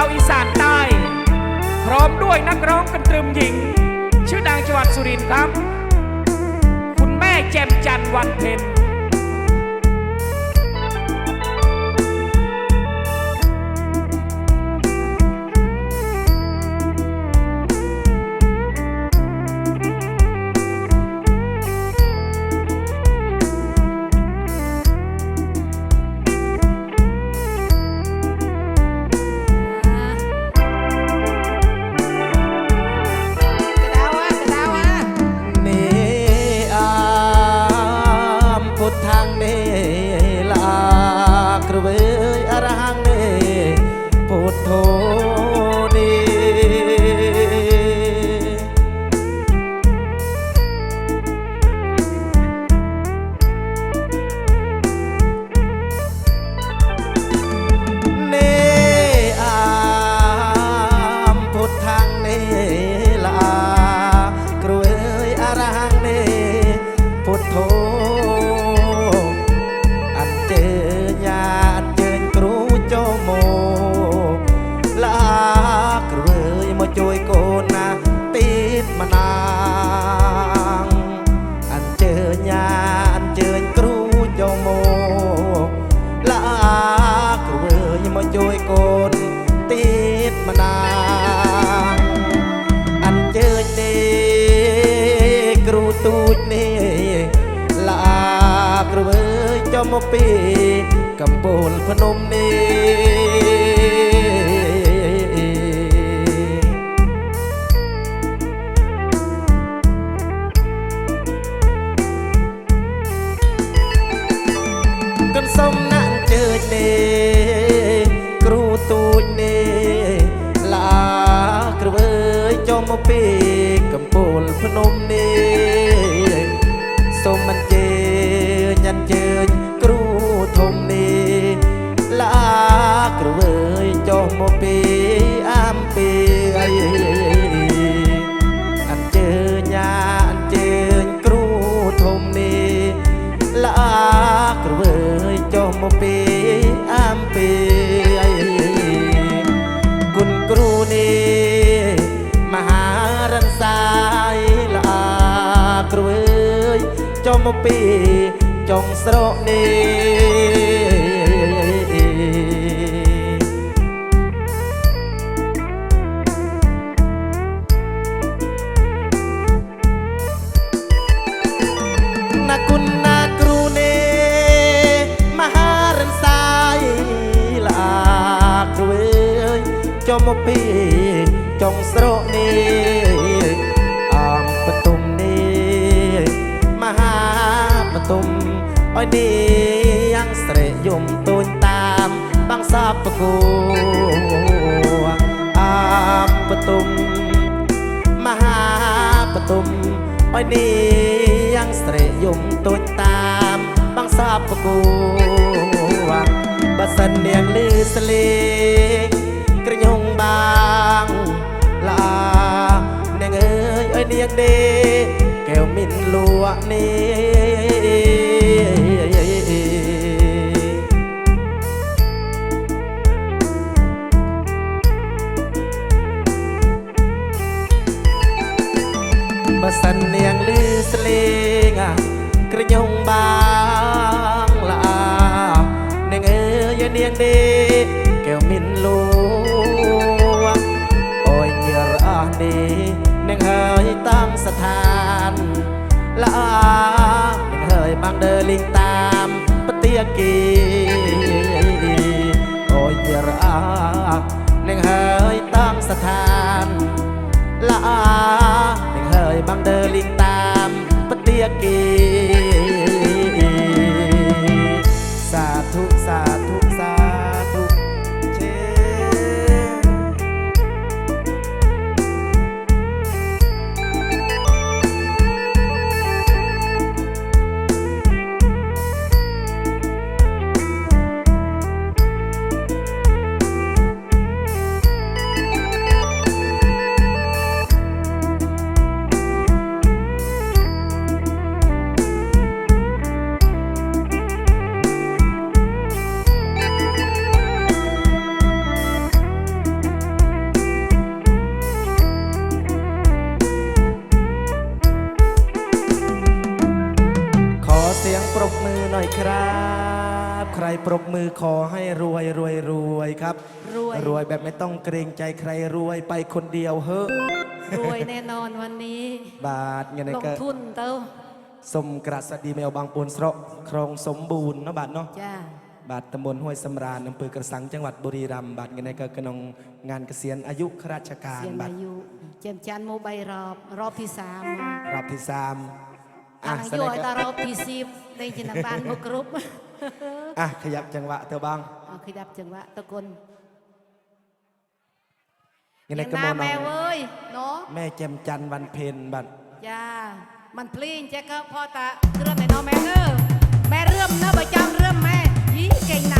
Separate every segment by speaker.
Speaker 1: าวอีสานใต้ พร้อมด้วยนักร้องกันตรึมหญิง ชื่อดังจังหวัดสุรินทร์ครับ คุณแม่แจ่มจันทร์วันเพ็ญ
Speaker 2: จ้ามาปีกำบูลพนมนี้ មពីចុងស្រកនេះមកពីចុងស្រកនេះ ឲ្យនាងស្រីយំទូចតាមបាំងសពប្រគូអាបតុមមហាបតុមឲ្យនាងស្រីយំទូចតាមបាំងសពប្រគូបើសិននាងលឺស្លេងក្រញងបាងឡានាងអើយឲ្យនាងទេកែវមានលួនេះ សិននាងលឺស្លេងក្រញងបាងឡានាងអើយនាងទេកែវមានលូអូយញារអស់នេះនាងហើយតាំងស្ថានឡានាងហើយបាំងដើលីងតាមប្រទាគីអូយញារអស់នាងហើយតាំងស្ថានឡា ยบังเดอลิงตามปะเตียกี ต้องเกรงใจใครรวยไปคนเดียวเฮ้อะ
Speaker 3: รวยแน่นอนวันนี้
Speaker 2: บาทเงินใน
Speaker 3: ลง
Speaker 2: ก็
Speaker 3: ทุนเต้า
Speaker 2: สมกระสดีแมวบางปูนสระครองสมบูรณ์เนาะบาทเนาะ
Speaker 3: จ้า
Speaker 2: บาทตำบลห้วยสำราญอำเภอกระสังจังหวัดบุรีรัมย์บาทเงินในก็กระนองงานเกษียณอายุข้าราชการ
Speaker 3: เสียน
Speaker 2: บา
Speaker 3: อา
Speaker 2: ท
Speaker 3: ยุเจมจันทร์โมบายรอบรอบที่สาม
Speaker 2: รอบที่สาม
Speaker 3: อะ
Speaker 2: อะ
Speaker 3: อา
Speaker 2: แส
Speaker 3: ยุ
Speaker 2: ดง
Speaker 3: ตา
Speaker 2: ก็
Speaker 3: รอบที่สิบในจินตบ้านบุกรุป
Speaker 2: อะขยับจังหวะเธอบ้าง
Speaker 3: เอาขยับจังหวะตะกน
Speaker 2: เงินใน
Speaker 3: เลี้ยง
Speaker 2: ก็
Speaker 3: ห
Speaker 2: ม
Speaker 3: น้า
Speaker 2: อง
Speaker 3: แม่เว้ยเนาะ
Speaker 2: แม่แจมจันทร์วันเพ็ญบัตร
Speaker 3: จ้ามันพลีนแจ๊กก็พ่อตาเรื่อมในน้องแม่เนอแม่เรื่อมเนอะประจำเรื่อมแม่ยี่เก่งหน้าแม่เยอะ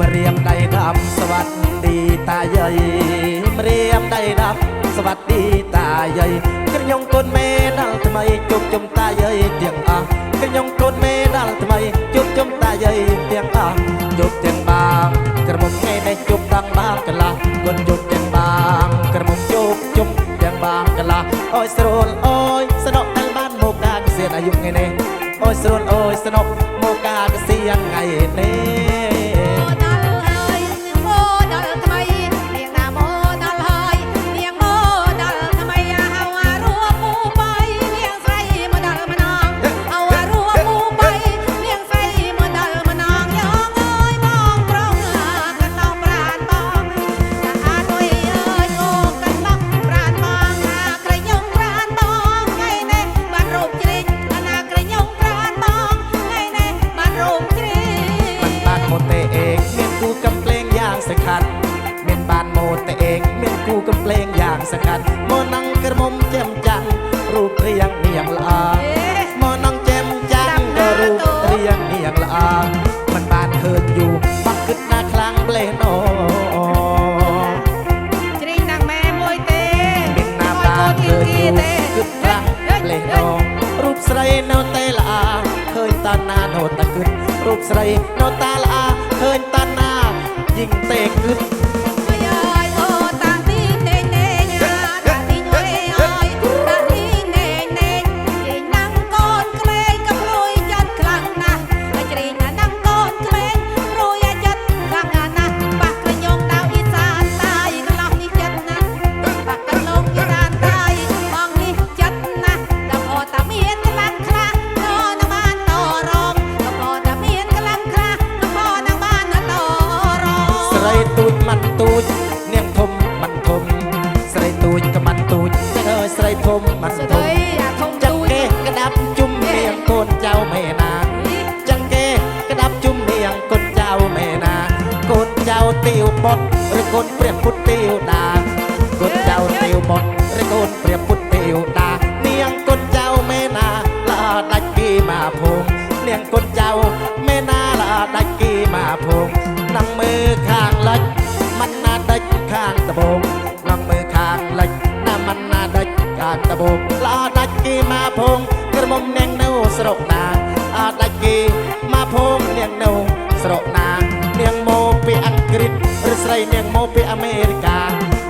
Speaker 2: ម្រា
Speaker 3: មដៃដាំសวั
Speaker 2: สดีតាយាយម្រាមដៃដាំសวัสดี
Speaker 4: តាយាយក្រញងកូន
Speaker 2: មេដ
Speaker 4: ល់ថ្មីជុំជុំតាយាយទាំងអស់ក្រញងកូនមេដល់ថ្មីជុំជុំតាយាយទាំងអស់ជុំទាំងបាងក្រ
Speaker 2: មុំថ្ងៃនេះជុំដល់បាងកន្លះកូនជុំទាំងបាងក្រមុំជុំជុំទាំងបាងកន្លះ
Speaker 4: អើយស្រួលអើយស្នុកដល់បានមកដល់សៀនអាយុថ្ងៃនេះអើយស្រួលអើយស្នុកមកដល់សៀនថ្ងៃនេះ
Speaker 2: ส
Speaker 4: คัญโมนังกระมมเจมจันรูป
Speaker 2: เรียงเนียงละอาโมนังเจมจั
Speaker 4: นก็รูปเรียงเนียงละอามันบานเคินอยู่บักขึ้น
Speaker 2: หน้าคลังเบ
Speaker 4: ลโนจริงนางแม่มวยเตเป็นหน้าบานเคินอยู่ขึ้นคลังเบลโนรูปใสโนเตละอาเคยตา
Speaker 2: หน้าโนตะขึ้นรูปใสโนตาละอาเคยตาหน้ายิ่งเตะขึ้น្រិ
Speaker 5: ចឬស្រីនាងមកពីអាមេរិកា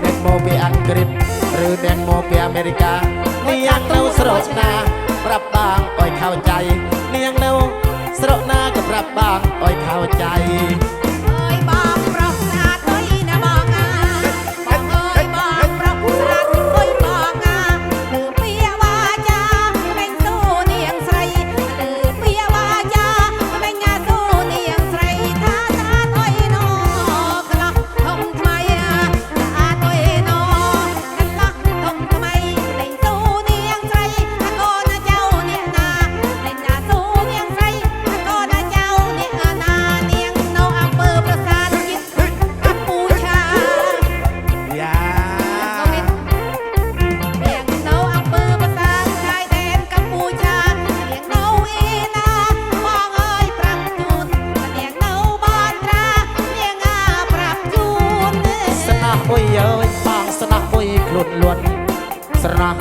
Speaker 5: នាងមកពីអង់គ្លេសឬនាងមកពីអាមេរិកានាងត្រូវស្រោ
Speaker 2: ចណា ប្រាប់បងអុយខោចៃនាងនៅស្រោណាក៏ប្រាប់បង
Speaker 5: អុយខោចៃ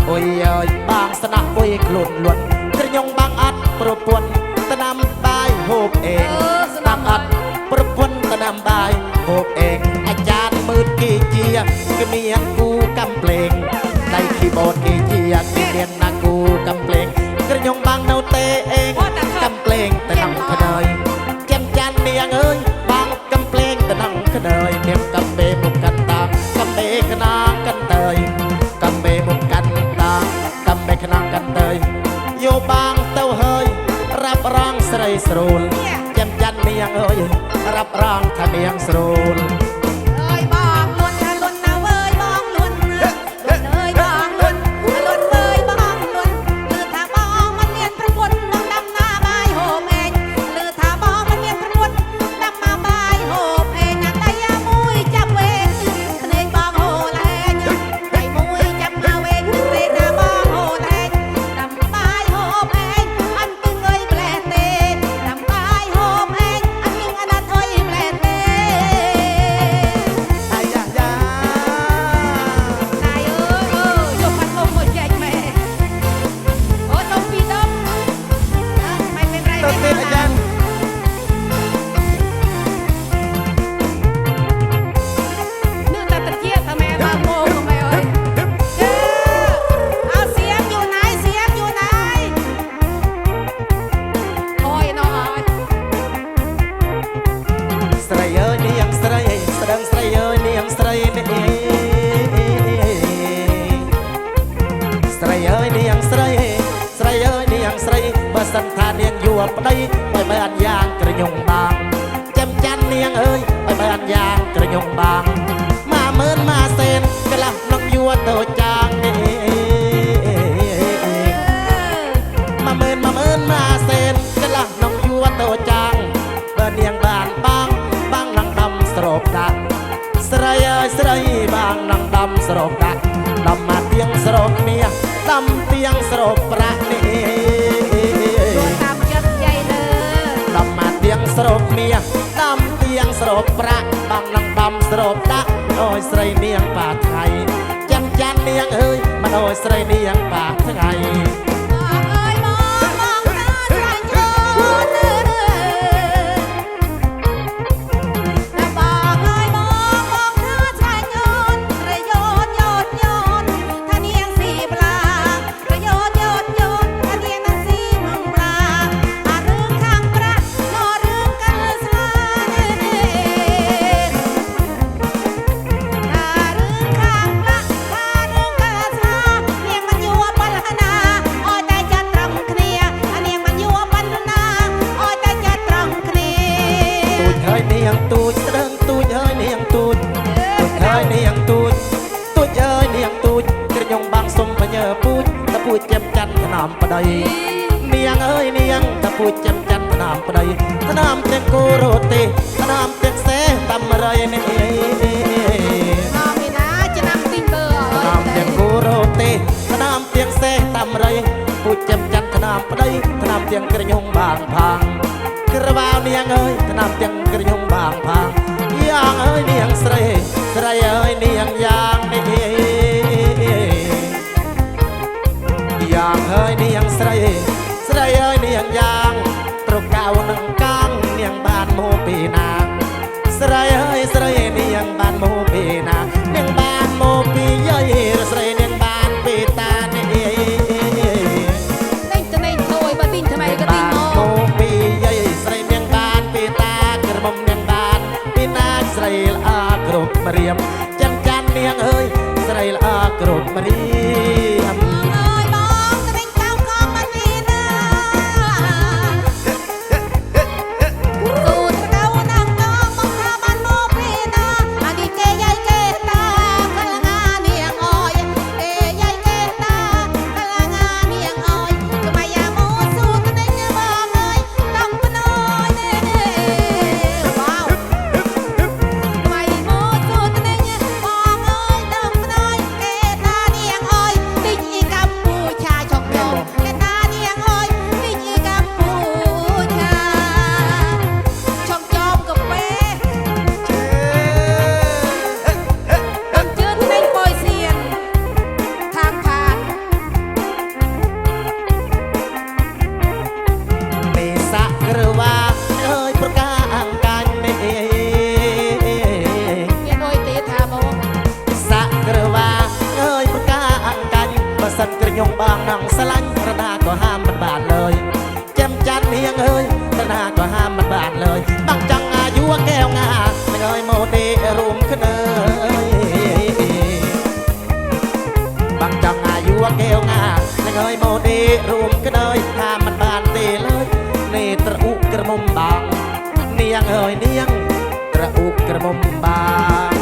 Speaker 5: អុយអើយបាងស្នាក់អុយខ្លួនលួតក្រញងបាងអត់ប្រពន្ធតណាំបាយហូបអេង
Speaker 2: ស្ដាប់អត់ប្រពន្ធតណាំបាយ
Speaker 5: ហូបអេងអាចារ្យមើលគេជាគ្មានគូកំភ្លេងដៃគីបូតគេជាគ្មានណាគូកំភ្លេងក្រញង
Speaker 2: បាងនៅទេ
Speaker 5: អេង สรูนเจ่มจัน
Speaker 2: เมียงเอ้ยรับรองทะเมียงสรูน
Speaker 5: ស្រូបប្រា
Speaker 2: ក់នេះទួតាមចិ
Speaker 5: ត្តចៃលើដំមកទៀងស្រូ
Speaker 2: បមាសដំទៀងស្រូបប្រាក់ដំនឹង
Speaker 6: ដំស្រូបដាក់អើយស្រីនាងបាថៃចាំចាន់នាងអើ
Speaker 2: យមិនអើយស្រីនាងបា ឆ្នាំប្តីឆ្នាំទាំងក្រញងបាង
Speaker 3: ផាងក្រវ៉ាវនាងអើយឆ្នាំទាំង
Speaker 2: ក្រ
Speaker 3: ញងបាងផាងយ៉ាងអើយនាងស្រីស្រីអើយនាងយ៉ាងនេះយ៉ាងអើយនាងស្រីស្រីអើយនាងយ៉ាងត្រកៅនឹង gonna bump and bop.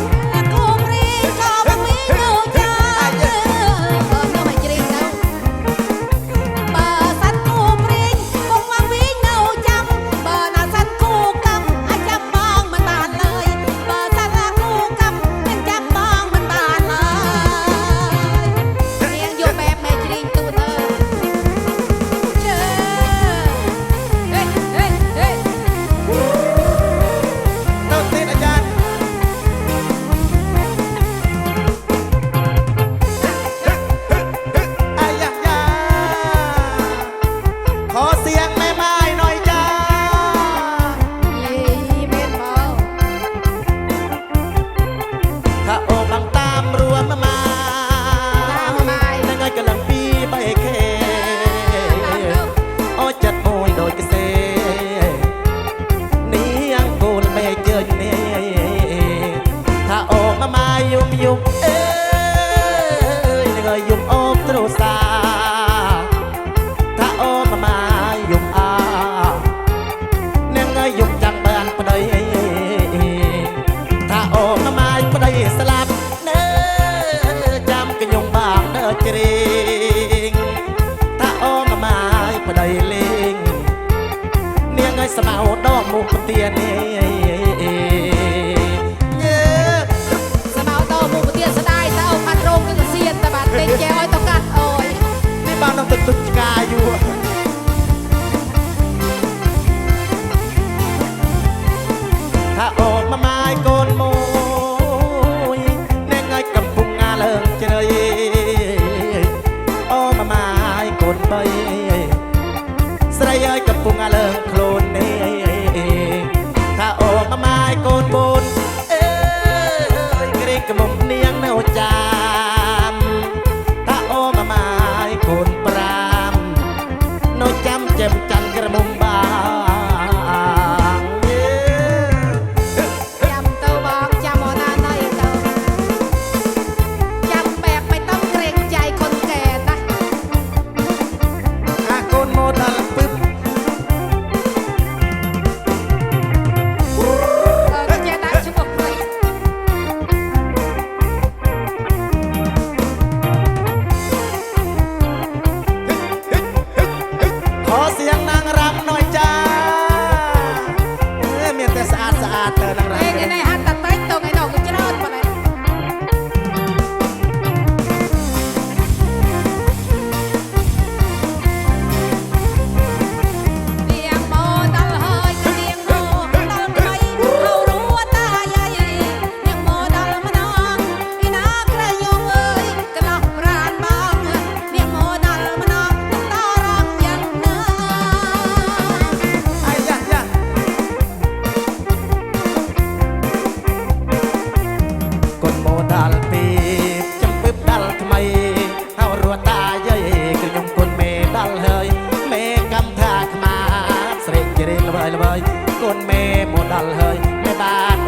Speaker 3: một đàn hơi mẹ ta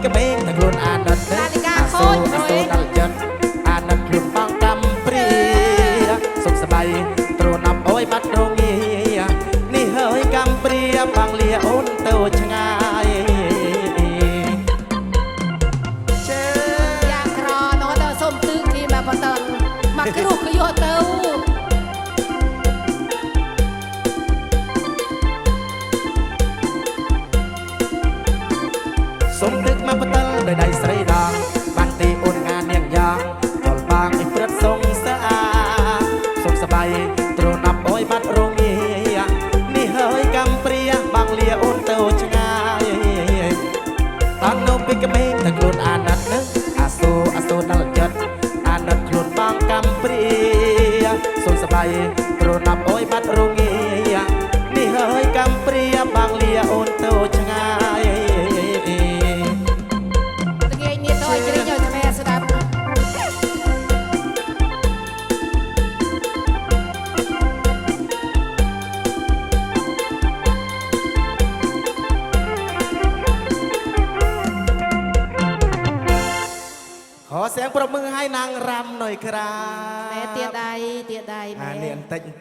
Speaker 3: que a
Speaker 2: bang,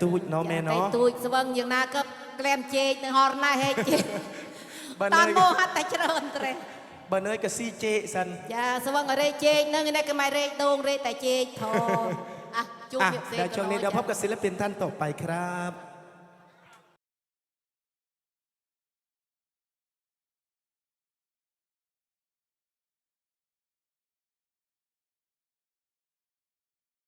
Speaker 2: ទូ
Speaker 3: ចណោមែនណោតែ
Speaker 2: ទូចស្វឹងយ៉ាងណាក៏ក្លែមជែកនឹងហរណាហែកជែកតា
Speaker 3: ម
Speaker 2: មកហាត់តែច្រើនត្រេះ
Speaker 3: បើនើយកស៊ីជែកសិន
Speaker 2: ចាស្វឹងរែកជែកនឹងនេះគេមិនរែកដងរែកតែជែកផង
Speaker 3: อ่ะ
Speaker 2: ជួបជាផ្សេង
Speaker 3: ដល់ช่วงนี้เดี๋ยวพบกับศิลปินท่านต่อไปครับ